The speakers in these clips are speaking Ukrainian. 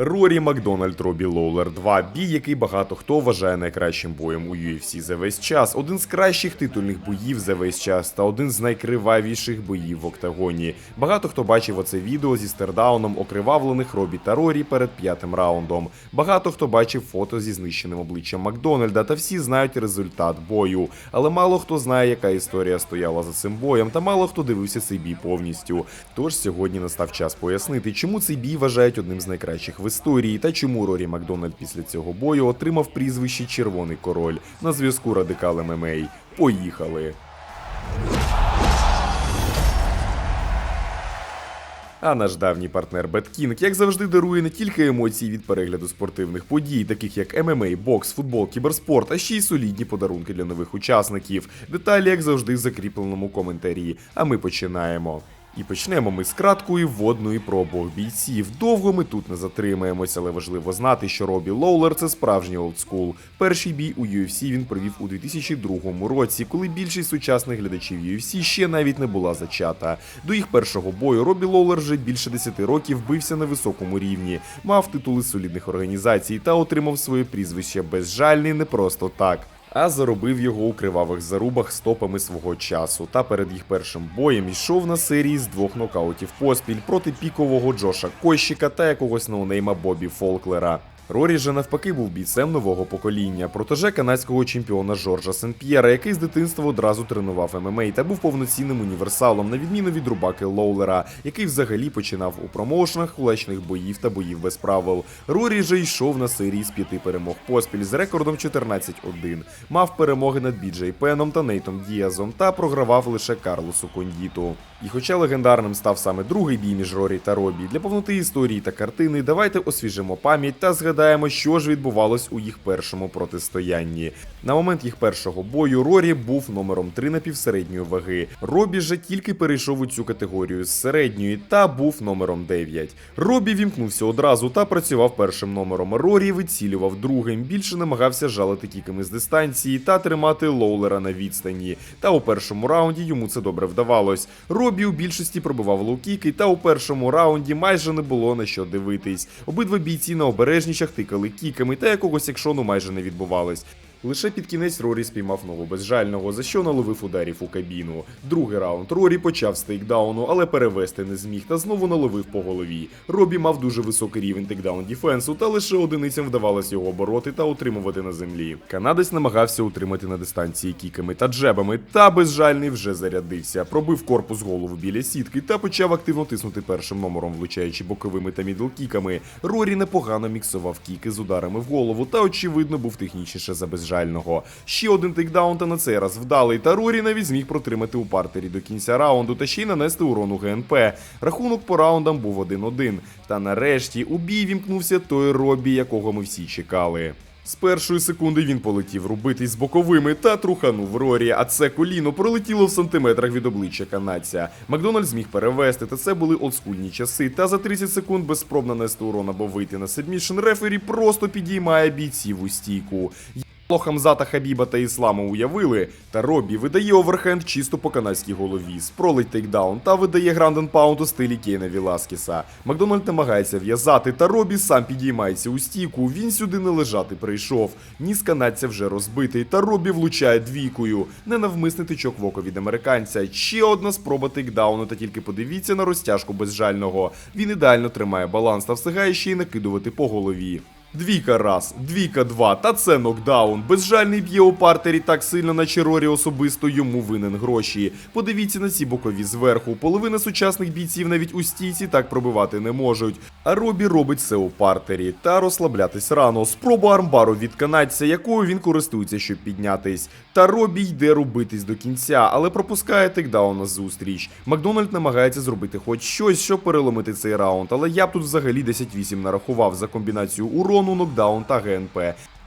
Рорі Макдональд Робі Лоулер 2. Бій, який багато хто вважає найкращим боєм у UFC за весь час. Один з кращих титульних боїв за весь час та один з найкривавіших боїв в октагоні. Багато хто бачив оце відео зі стердауном окривавлених Робі та Рорі перед п'ятим раундом. Багато хто бачив фото зі знищеним обличчям Макдональда, та всі знають результат бою. Але мало хто знає, яка історія стояла за цим боєм, та мало хто дивився цей бій повністю. Тож сьогодні настав час пояснити, чому цей бій вважають одним з найкращих історії, та чому Рорі Макдональд після цього бою отримав прізвище Червоний король на зв'язку Радикал ММА. Поїхали! А наш давній партнер Беткінг, як завжди, дарує не тільки емоції від перегляду спортивних подій, таких як ММА, бокс, футбол, кіберспорт, а ще й солідні подарунки для нових учасників. Деталі, як завжди, в закріпленому коментарі. А ми починаємо. І почнемо ми з краткої вводної про обох бійців. Довго ми тут не затримаємося, але важливо знати, що Робі Лоулер це справжній олдскул. Перший бій у UFC він провів у 2002 році, коли більшість сучасних глядачів UFC ще навіть не була зачата. До їх першого бою Робі Лоулер вже більше 10 років бився на високому рівні, мав титули солідних організацій та отримав своє прізвище безжальний не просто так. А заробив його у кривавих зарубах стопами свого часу. Та перед їх першим боєм йшов на серії з двох нокаутів поспіль проти пікового Джоша Кощика та якогось ноунейма Бобі Фолклера. Рорі же навпаки був бійцем нового покоління, протеже канадського чемпіона Жоржа Сен-П'єра, який з дитинства одразу тренував ММА та був повноцінним універсалом, на відміну від рубаки Лоулера, який взагалі починав у промоушенах кулачних боїв та боїв без правил. Рорі же йшов на серії з п'яти перемог поспіль з рекордом 14-1. Мав перемоги над Біджей Пеном та Нейтом Діазом та програвав лише Карлосу Кондіту. І хоча легендарним став саме другий бій між Рорі та Робі, для повноти історії та картини давайте освіжимо пам'ять та згадаємо, що ж відбувалось у їх першому протистоянні. На момент їх першого бою Рорі був номером 3 напівсередньої ваги. Робі же тільки перейшов у цю категорію з середньої та був номером 9. Робі вімкнувся одразу та працював першим номером. Рорі вицілював другим, більше намагався жалити кіками з дистанції та тримати лоулера на відстані. Та у першому раунді йому це добре вдавалось. Робі у більшості пробивав лоу-кіки, та у першому раунді майже не було на що дивитись. Обидва бійці на обережнішах тикали кіками, та якогось екшону майже не відбувалось. Лише під кінець Рорі спіймав ногу безжального, за що наловив ударів у кабіну. Другий раунд Рорі почав з тейкдауну, але перевести не зміг та знову наловив по голові. Робі мав дуже високий рівень тейкдаун діфенсу, та лише одиницям вдавалось його обороти та утримувати на землі. Канадець намагався утримати на дистанції кіками та джебами, та безжальний вже зарядився. Пробив корпус голову біля сітки та почав активно тиснути першим номером, влучаючи боковими та мідлкіками. Рорі непогано міксував кіки з ударами в голову та, очевидно, був технічніше за безжального. Ще один тейкдаун та на цей раз вдалий, та Рорі навіть зміг протримати у партері до кінця раунду та ще й нанести урону ГНП. Рахунок по раундам був 1-1. Та нарешті у бій вімкнувся той Робі, якого ми всі чекали. З першої секунди він полетів рубитись з боковими та труханув Рорі, а це коліно пролетіло в сантиметрах від обличчя канадця. Макдональд зміг перевести, та це були олдскульні часи. Та за 30 секунд без спроб нанести урон або вийти на сабмішн рефері просто підіймає бійців у стійку. Хамзата Хабіба та Іслама уявили, та Робі видає оверхенд чисто по канадській голові, спролить тейкдаун та видає гранден паунд у стилі Кейна Віласкіса. Макдональд намагається в'язати, та Робі сам підіймається у стійку. Він сюди не лежати прийшов. Ніс канадця вже розбитий, та Робі влучає двійкою. Ненавмисний тичок в око від американця. Ще одна спроба тейкдауну, та тільки подивіться на розтяжку безжального. Він ідеально тримає баланс та встигає ще й накидувати по голові. Двійка раз, двійка два, та це нокдаун. Безжальний б'є у партері так сильно, наче Рорі особисто йому винен гроші. Подивіться на ці бокові зверху. Половина сучасних бійців навіть у стійці так пробивати не можуть. А Робі робить це у партері та розслаблятись рано. Спроба армбару від канадця, якою він користується, щоб піднятись. Та Робі йде рубитись до кінця, але пропускає тейкдаун на зустріч. Макдональд намагається зробити хоч щось, щоб переломити цей раунд, але я б тут взагалі 10-8 нарахував за комбінацію урону, нокдаун та ГНП.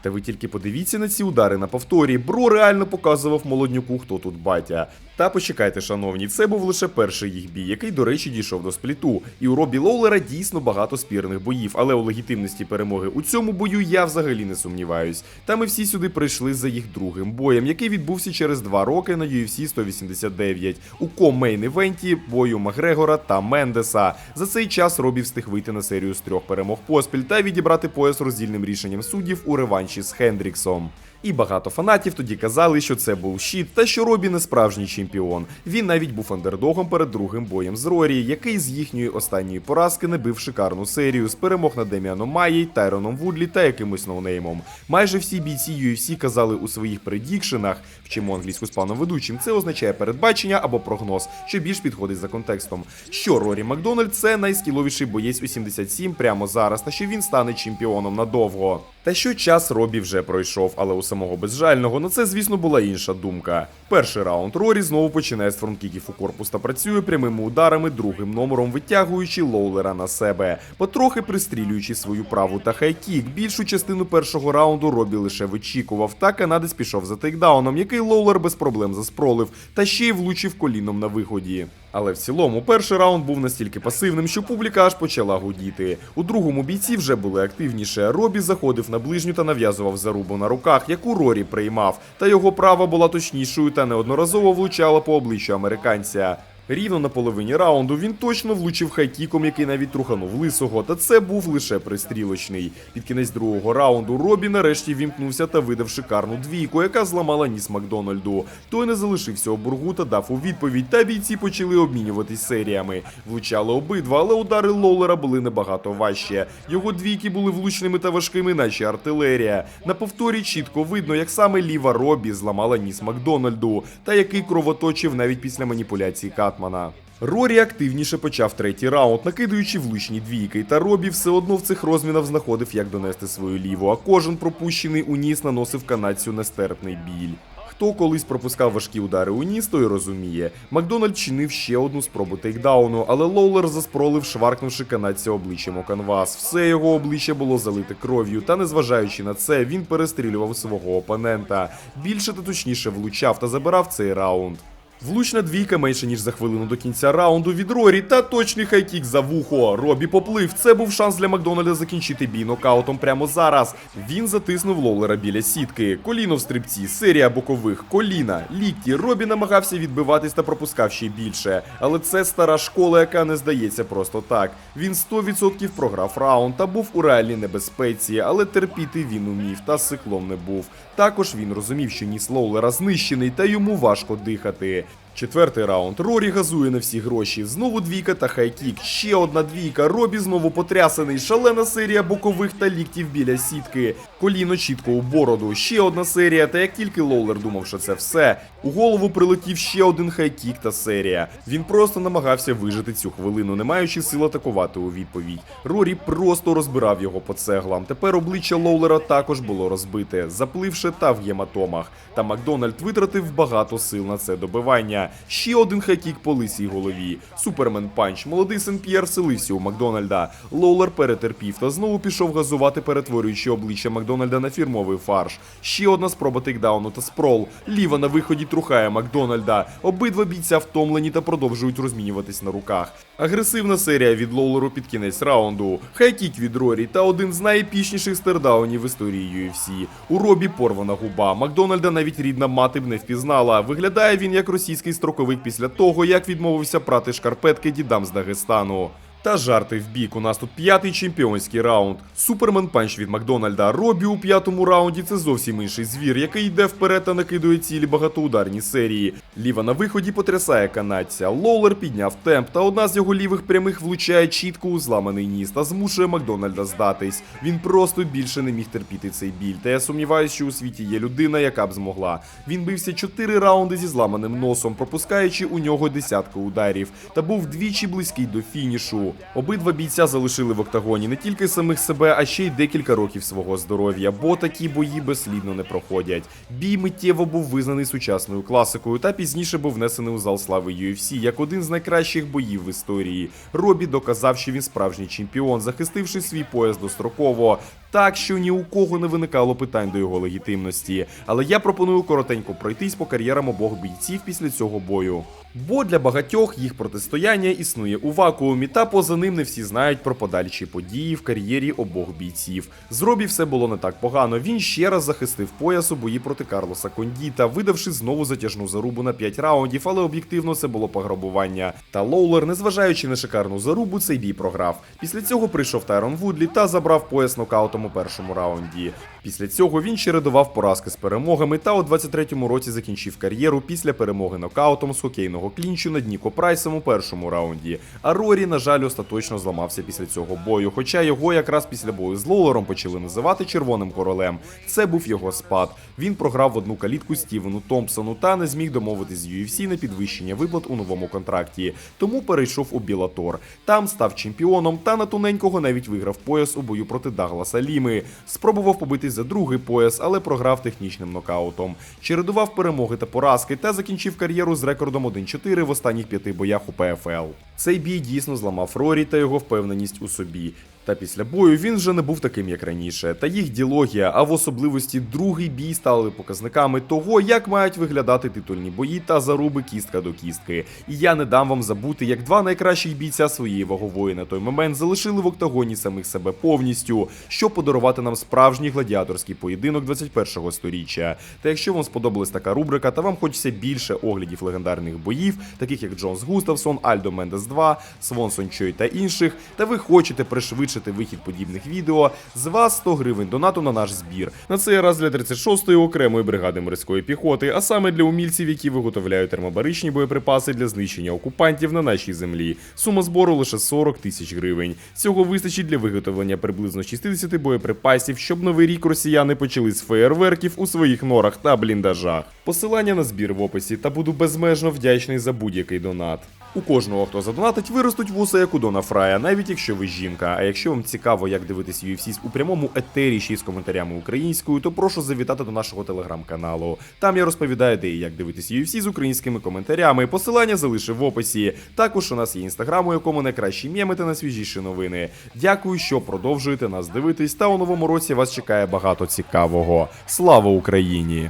Та ви тільки подивіться на ці удари на повторі. Бро реально показував молоднюку, хто тут батя. Та почекайте, шановні, це був лише перший їх бій, який, до речі, дійшов до спліту. І у Робі Лоулера дійсно багато спірних боїв, але у легітимності перемоги у цьому бою я взагалі не сумніваюсь. Та ми всі сюди прийшли за їх другим боєм, який відбувся через два роки на UFC 189 у ко-мейн-івенті бою Макгрегора та Мендеса. За цей час Робі встиг вийти на серію з трьох перемог поспіль та відібрати пояс роздільним рішенням суддів у реванші з Хендріксом. І багато фанатів тоді казали, що це був щит, та що Робі не справжній чемпіон. Він навіть був андердогом перед другим боєм з Рорі, який з їхньої останньої поразки не бив шикарну серію з перемог над Деміаном Майєй, Тайроном Вудлі та якимось ноунеймом. Майже всі бійці UFC казали у своїх предікшенах, вчимо англійську з паном ведучим. Це означає передбачення або прогноз, що більш підходить за контекстом. Що Рорі Макдональд це найскіловіший боєць у 77 прямо зараз, та що він стане чемпіоном надовго. Та що час Робі вже пройшов, але у самого безжального на це, звісно, була інша думка. Перший раунд Рорі знову починає з фронткіків у корпус та працює прямими ударами другим номером, витягуючи лоулера на себе, потрохи пристрілюючи свою праву та хайкік. Більшу частину першого раунду Робі лише вичікував, та канадець пішов за тейкдауном, який лоулер без проблем заспролив, та ще й влучив коліном на виході. Але в цілому перший раунд був настільки пасивним, що публіка аж почала гудіти. У другому бійці вже були активніше. Робі заходив на ближню та нав'язував зарубу на руках, яку Рорі приймав. Та його права була точнішою та неодноразово влучала по обличчю американця. Рівно на половині раунду він точно влучив хайкіком, який навіть труханув лисого, та це був лише пристрілочний. Під кінець другого раунду Робі нарешті вімкнувся та видав шикарну двійку, яка зламала ніс Макдональду. Той не залишився у бургу та дав у відповідь, та бійці почали обмінюватись серіями. Влучали обидва, але удари Лоулера були набагато важче. Його двійки були влучними та важкими, наче артилерія. На повторі чітко видно, як саме ліва Робі зламала ніс Макдональду, та який кровоточив навіть після маніпуляції Катмана. Рорі активніше почав третій раунд, накидуючи влучні двійки, та Робі все одно в цих розмінах знаходив, як донести свою ліву, а кожен пропущений у ніс наносив канадцю нестерпний біль. Хто колись пропускав важкі удари у ніс, той розуміє. Макдональд чинив ще одну спробу тейкдауну, але Лоулер заспролив, шваркнувши канадця обличчям у канвас. Все його обличчя було залите кров'ю, та незважаючи на це, він перестрілював свого опонента. Більше та точніше влучав та забирав цей раунд. Влучна двійка менше ніж за хвилину до кінця раунду від Рорі та точний хайкік за вухо. Робі поплив. Це був шанс для Макдональда закінчити бій нокаутом прямо зараз. Він затиснув лоулера біля сітки. Коліно в стрибці, серія бокових, коліна, лікті. Робі намагався відбиватись та пропускав ще більше. Але це стара школа, яка не здається просто так. Він 100% програв раунд та був у реальній небезпеці, але терпіти він умів та сиклом не був. Також він розумів, що ніс лоулера знищений та йому важко дихати. Unlimited. Четвертий раунд. Рорі газує на всі гроші. Знову двійка та хайкік. Ще одна двійка. Робі знову потрясений. Шалена серія бокових та ліктів біля сітки. Коліно чітко у бороду. Ще одна серія. Та як тільки Лоулер думав, що це все, у голову прилетів ще один хайкік та серія. Він просто намагався вижити цю хвилину, не маючи сил атакувати у відповідь. Рорі просто розбирав його по цеглам. Тепер обличчя Лоулера також було розбите, запливши та в гематомах. Та Макдональд витратив багато сил на це добивання. Ще один хайкік по лисій голові. Супермен панч. Молодий Сен-П'єр селився у Макдональда. Лоулер перетерпів та знову пішов газувати, перетворюючи обличчя Макдональда на фірмовий фарш. Ще одна спроба тейкдауну та спрол. Ліва на виході трухає Макдональда. Обидва бійця втомлені та продовжують розмінюватись на руках. Агресивна серія від Лоулеру під кінець раунду. Хайкік від Рорі та один з найепічніших стердаунів в історії UFC. У Робі порвана губа. Макдональда навіть рідна мати б не впізнала. Виглядає він як російський строковик після того, як відмовився прати шкарпетки дідам з Дагестану. Та жарти в бік. У нас тут п'ятий чемпіонський раунд. Супермен панч від Макдональда. Робі у п'ятому раунді це зовсім інший звір, який йде вперед та накидує цілі багатоударні серії. Ліва на виході потрясає канадця. Лоулер підняв темп, та одна з його лівих прямих влучає чітко у зламаний ніс та змушує Макдональда здатись. Він просто більше не міг терпіти цей біль. Та я сумніваюся, що у світі є людина, яка б змогла. Він бився чотири раунди зі зламаним носом, пропускаючи у нього десятку ударів, та був вдвічі близький до фінішу. Обидва бійця залишили в октагоні не тільки самих себе, а ще й декілька років свого здоров'я, бо такі бої безслідно не проходять. Бій миттєво був визнаний сучасною класикою та пізніше був внесений у зал слави UFC як один з найкращих боїв в історії. Робі доказав, що він справжній чемпіон, захистивши свій пояс достроково. Так що ні у кого не виникало питань до його легітимності. Але я пропоную коротенько пройтись по кар'єрам обох бійців після цього бою. Бо для багатьох їх протистояння існує у вакуумі, та поза ним не всі знають про подальші події в кар'єрі обох бійців. З Робі все було не так погано. Він ще раз захистив пояс у бої проти Карлоса Кондіта, видавши знову затяжну зарубу на 5 раундів, але об'єктивно це було пограбування. Та Лоулер, незважаючи на шикарну зарубу, цей бій програв. Після цього прийшов Тайрон Вудлі та забрав пояс нокаутом у першому раунді. Після цього він чередував поразки з перемогами та у 23-му році закінчив кар'єру після перемоги нокаутом з хокейного клінчу над Ніко Прайсом у першому раунді. А Рорі, на жаль, остаточно зламався після цього бою. Хоча його якраз після бою з Лоулером почали називати червоним королем. Це був його спад. Він програв в одну калітку Стівену Томпсону та не зміг домовитись з UFC на підвищення виплат у новому контракті. Тому перейшов у Білатор. Там став чемпіоном та на тоненького навіть виграв пояс у бою проти Дагласа Ліми. Спробував побитись за другий пояс, але програв технічним нокаутом. Чередував перемоги та поразки та закінчив кар'єру з рекордом 1-4 в останніх п'яти боях у ПФЛ. Цей бій дійсно зламав Рорі та його впевненість у собі. Та після бою він вже не був таким, як раніше. Та їх діалогія, а в особливості другий бій стали показниками того, як мають виглядати титульні бої та заруби кістка до кістки. І я не дам вам забути, як два найкращих бійця своєї вагової на той момент залишили в октагоні самих себе повністю, щоб подарувати нам справжній гладіаторський поєдинок 21-го сторіччя. Та якщо вам сподобалась така рубрика, та вам хочеться більше оглядів легендарних боїв, таких як Джонс Густавсон, Альдо Мендес 2, Свонсон Чой та інших, та ви хочете пришвидшити вихід подібних відео, з вас 100 гривень донату на наш збір. На цей раз для 36-ї окремої бригади морської піхоти, а саме для умільців, які виготовляють термобаричні боєприпаси для знищення окупантів на нашій землі. Сума збору лише 40 тисяч гривень. Цього вистачить для виготовлення приблизно 60 боєприпасів, щоб новий рік росіяни почали з феєрверків у своїх норах та бліндажах. Посилання на збір в описі та буду безмежно вдячний за будь-який донат. У кожного, хто задонатить, виростуть вуса, як у Дона Фрая, навіть якщо ви жінка. А якщо вам цікаво, як дивитись UFC у прямому етері ще з коментарями українською, то прошу завітати до нашого телеграм-каналу. Там я розповідаю, де і як дивитись UFC з українськими коментарями. Посилання залишив в описі. Також у нас є інстаграм, у якому найкращі меми та найсвіжіші новини. Дякую, що продовжуєте нас дивитись. Та у новому році вас чекає багато цікавого. Слава Україні!